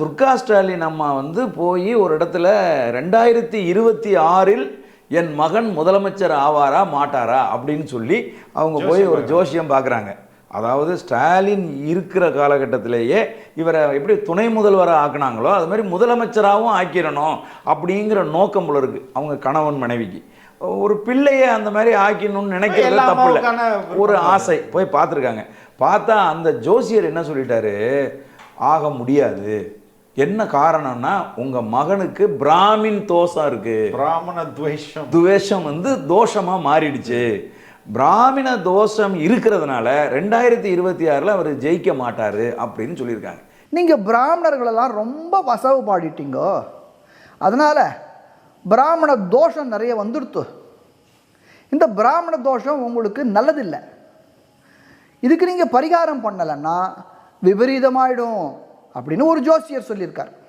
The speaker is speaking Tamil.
துர்கா ஸ்டாலின் அம்மா வந்து போய் ஒரு இடத்துல ரெண்டாயிரத்தி இருபத்தி ஆறில் என் மகன் முதலமைச்சர் ஆவாரா மாட்டாரா அப்படின்னு சொல்லி அவங்க போய் ஒரு ஜோசியம் பார்க்குறாங்க. அதாவது ஸ்டாலின் இருக்கிற காலகட்டத்திலேயே இவரை எப்படி துணை முதல்வராக ஆக்குனாங்களோ அது மாதிரி முதலமைச்சராகவும் ஆக்கிடணும் அப்படிங்கிற நோக்கம் போல இருக்கு அவங்க கணவன் மனைவிக்கு. ஒரு பிள்ளையை அந்த மாதிரி ஆக்கிடணும்னு நினைக்கிறது தப்பு இல்லை. ஒரு ஆசை. போய் பார்த்துருக்காங்க. பார்த்தா அந்த ஜோசியர் என்ன சொல்லிட்டாரு? ஆக முடியாது. என்ன காரணம்னா உங்க மகனுக்கு பிராமின் தோஷம் இருக்கு. பிராமண துவேஷம். துவேஷம் வந்து தோஷமா மாறிடுச்சு. பிராமண தோஷம் இருக்கிறதுனால ரெண்டாயிரத்தி இருபத்தி ஆறில் அவர் ஜெயிக்க மாட்டாரு அப்படின்னு சொல்லியிருக்காங்க. நீங்கள் பிராமணர்களெல்லாம் ரொம்ப வசவு பாடிட்டீங்க. அதனால் பிராமண தோஷம் நிறைய வந்துடுத்து இந்த பிராமண தோஷம் உங்களுக்கு நல்லதில்லை. இதுக்கு நீங்கள் பரிகாரம் பண்ணலைன்னா விபரீதமாயிடும். அப்படின்னு ஒரு ஜோசியர் சொல்லியிருக்கார்.